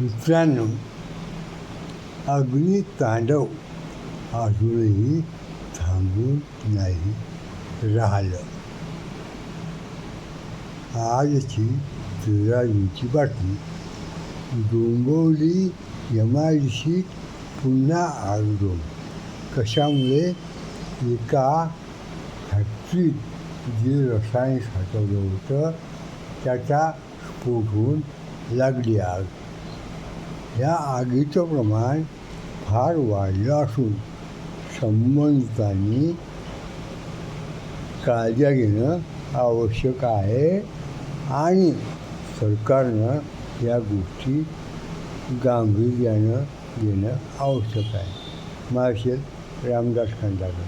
मित्रांनो अग्नितांडव अजूनही थांबून नाही राहिलं आजची तुराजीची बातमी डोंबवली एम आय पुन्हा आगडोम कशामुळे एका फॅक्टरीत जे रसायन साठवलं होतं त्याचा स्फोट होऊन लागली आग या आगीचं प्रमाण फार वाढलं असून संबंधितांनी काळजी घेणं आवश्यक आहे आणि सरकारनं या गोष्टी गांभीर्यानं घेणं आवश्यक आहे. मार्शल रामदास खंडाकर